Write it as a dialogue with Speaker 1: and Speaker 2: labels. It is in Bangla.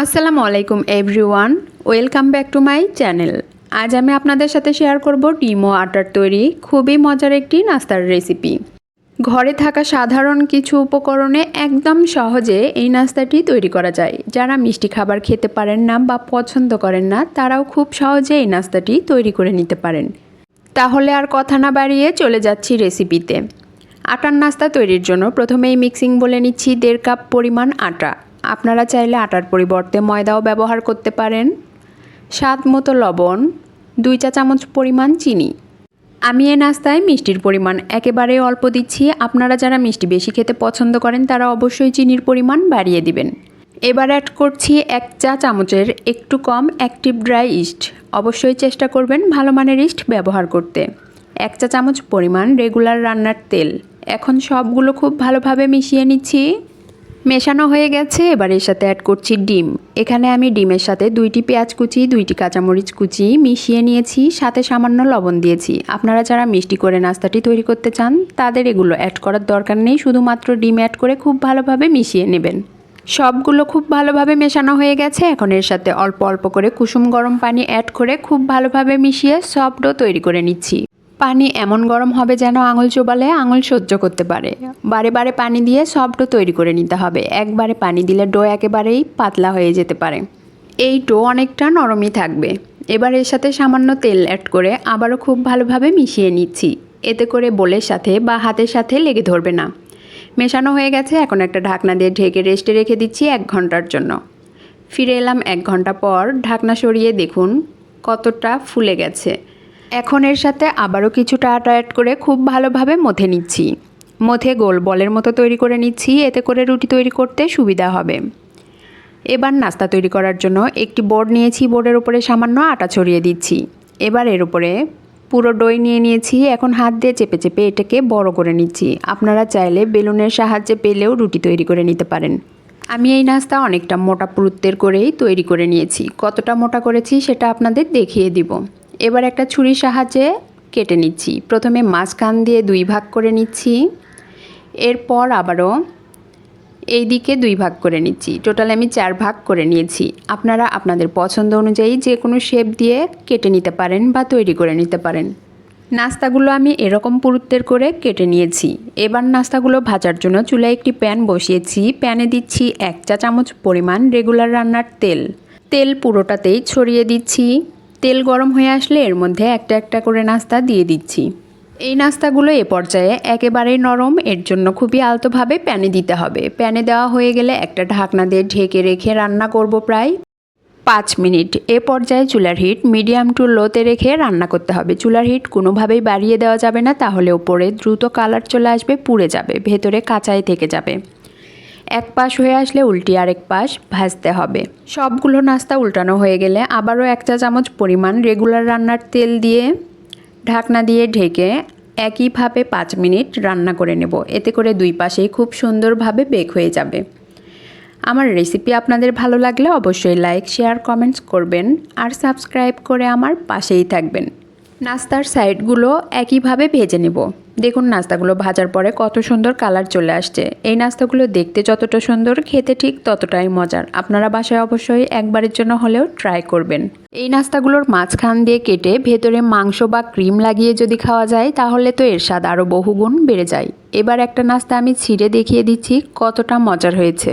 Speaker 1: আসসালামু আলাইকুম everyone welcome back to my channel আজ আমি আপনাদের সাথে শেয়ার করব ডিমো আটার তৈরি, খুবই মজার একটি নাস্তার রেসিপি ঘরে থাকা সাধারণ কিছু উপকরণে একদম সহজে এই নাস্তাটি তৈরি করা যায়। যারা মিষ্টি খাবার খেতে পারেন না বা পছন্দ করেন না, তারাও খুব সহজে এই নাস্তাটি তৈরি করে নিতে পারেন। তাহলে আর কথা না বাড়িয়ে চলে যাচ্ছি রেসিপিতে আটার নাস্তা তৈরির জন্য প্রথমেই মিক্সিং বলে নিচ্ছি দেড় কাপ পরিমাণ আটা। আপনারা চাইলে আটার পরিবর্তে ময়দাও ব্যবহার করতে পারেন। স্বাদ মতো লবণ, দুই চা চামচ পরিমাণ চিনি। আমি এ নাস্তায় মিষ্টির পরিমাণ একেবারে অল্প দিচ্ছি। আপনারা যারা মিষ্টি বেশি খেতে পছন্দ করেন, তারা অবশ্যই চিনির পরিমাণ বাড়িয়ে দিবেন। এবার অ্যাড করছি এক চা চামচের একটু কম অ্যাক্টিভ ড্রাই ইস্ট অবশ্যই চেষ্টা করবেন ভালো মানের ইস্ট ব্যবহার করতে। এক চা চামচ পরিমাণ রেগুলার রান্নার তেল। এখন সবগুলো খুব ভালোভাবে মিশিয়ে নিচ্ছি। মেশানো হয়ে গেছে, এবার এর সাথে অ্যাড করছি ডিম। এখানে আমি ডিমের সাথে দুইটি পেঁয়াজ কুচি, দুইটি কাঁচামরিচ কুচি মিশিয়ে নিয়েছি, সাথে সামান্য লবণ দিয়েছি। আপনারা যারা মিষ্টি করে নাস্তাটি তৈরি করতে চান, তাদের এগুলো অ্যাড করার দরকার নেই, শুধুমাত্র ডিম অ্যাড করে খুব ভালোভাবে মিশিয়ে নেবেন। সবগুলো খুব ভালোভাবে মেশানো হয়ে গেছে, এখন এর সাথে অল্প অল্প করে কুসুম গরম পানি অ্যাড করে খুব ভালোভাবে মিশিয়ে সফট ডো তৈরি করে নিচ্ছি। পানি এমন গরম হবে যেন আঙুল চোবালে আঙুল সহ্য করতে পারে। বারে বারে পানি দিয়ে সফট ডো তৈরি করে নিতে হবে। একবারে পানি দিলে ডো একেবারেই পাতলা হয়ে যেতে পারে। এই ডো অনেকটা নরমই থাকবে। এবার এর সাথে সামান্য তেল অ্যাড করে আবারও খুব ভালোভাবে মিশিয়ে নিচ্ছি। এতে করে বোলের সাথে বা হাতের সাথে লেগে ধরবে না। মেশানো হয়ে গেছে, এখন একটা ঢাকনা দিয়ে ঢেকে রেস্টে রেখে দিচ্ছি এক ঘণ্টার জন্য। ফিরে এলাম এক ঘণ্টা পর, ঢাকনা সরিয়ে দেখুন কতটা ফুলে গেছে। এখন এর সাথে আবারও কিছুটা আটা অ্যাড করে খুব ভালোভাবে মথে নিচ্ছি। মথে গোল বলের মতো তৈরি করে নিচ্ছি, এতে করে রুটি তৈরি করতে সুবিধা হবে। এবার নাস্তা তৈরি করার জন্য একটি বোর্ড নিয়েছি, বোর্ডের উপরে সামান্য আটা ছড়িয়ে দিচ্ছি। এবার এর উপরে পুরো ডই নিয়ে নিয়েছি, এখন হাত দিয়ে চেপে চেপে এটাকে বড় করে নিচ্ছি। আপনারা চাইলে বেলুনের সাহায্যে পেলেও রুটি তৈরি করে নিতে পারেন। আমি এই নাস্তা অনেকটা মোটা পুরুত্বের করেই তৈরি করে নিয়েছি। কতটা মোটা করেছি সেটা আপনাদের দেখিয়ে দিব। এবার একটা ছুরির সাহায্যে কেটে নিচ্ছি। প্রথমে মাঝখান দিয়ে দুই ভাগ করে নিচ্ছি। এরপর আবারও এই দিকে দুই ভাগ করে নিচ্ছি। টোটাল আমি চার ভাগ করে নিয়েছি। আপনারা আপনাদের পছন্দ অনুযায়ী যে কোনো শেপ দিয়ে কেটে নিতে পারেন বা তৈরি করে নিতে পারেন। নাস্তাগুলো আমি এরকম পুরুত্বের করে কেটে নিয়েছি। এবার নাস্তাগুলো ভাজার জন্য চুলায় একটি প্যান বসিয়েছি। প্যানে দিচ্ছি এক চা চামচ পরিমাণ রেগুলার রান্নার তেল। তেল পুরোটাতেই ছড়িয়ে দিচ্ছি। তেল গরম হয়ে আসলে এর মধ্যে একটা একটা করে নাস্তা দিয়ে দিচ্ছি। এই নাস্তাগুলো এ পর্যায়ে একেবারেই নরম, এর জন্য খুবই আলতোভাবে প্যানে দিতে হবে। প্যানে দেওয়া হয়ে গেলে একটা ঢাকনা দিয়ে ঢেকে রেখে রান্না করব প্রায় পাঁচ মিনিট। এ পর্যায়ে চুলার হিট মিডিয়াম টু লোতে রেখে রান্না করতে হবে। চুলার হিট কোনোভাবেই বাড়িয়ে দেওয়া যাবে না, তাহলে ওপরে দ্রুত কালার চলে আসবে, পুড়ে যাবে, ভেতরে কাঁচাই থেকে যাবে। এক পাশ হয়ে আসলে উল্টি আরেক পাশ ভাজতে হবে। সবগুলো নাস্তা উল্টানো হয়ে গেলে আবারও এক চা চামচ পরিমাণ রেগুলার রান্নার তেল দিয়ে ঢাকনা দিয়ে ঢেকে একইভাবে পাঁচ মিনিট রান্না করে নেব। এতে করে দুই পাশেই খুব সুন্দরভাবে বেক হয়ে যাবে। আমার রেসিপি আপনাদের ভালো লাগলে অবশ্যই লাইক শেয়ার কমেন্টস করবেন আর সাবস্ক্রাইব করে আমার পাশেই থাকবেন। নাস্তার সাইডগুলো একইভাবে ভেজে নেব। দেখুন নাস্তাগুলো ভাজার পরে কত সুন্দর কালার চলে আসছে। এই নাস্তাগুলো দেখতে যতটা সুন্দর, খেতে ঠিক ততটাই মজার। আপনারা বাসায় অবশ্যই একবারের জন্য হলেও ট্রাই করবেন। এই নাস্তাগুলোর মাঝখান দিয়ে কেটে ভেতরে মাংস বা ক্রিম লাগিয়ে যদি খাওয়া যায়, তাহলে তো এর স্বাদ আরও বহুগুণ বেড়ে যায়। এবার একটা নাস্তা আমি ছিঁড়ে দেখিয়ে দিচ্ছি কতটা মজার হয়েছে।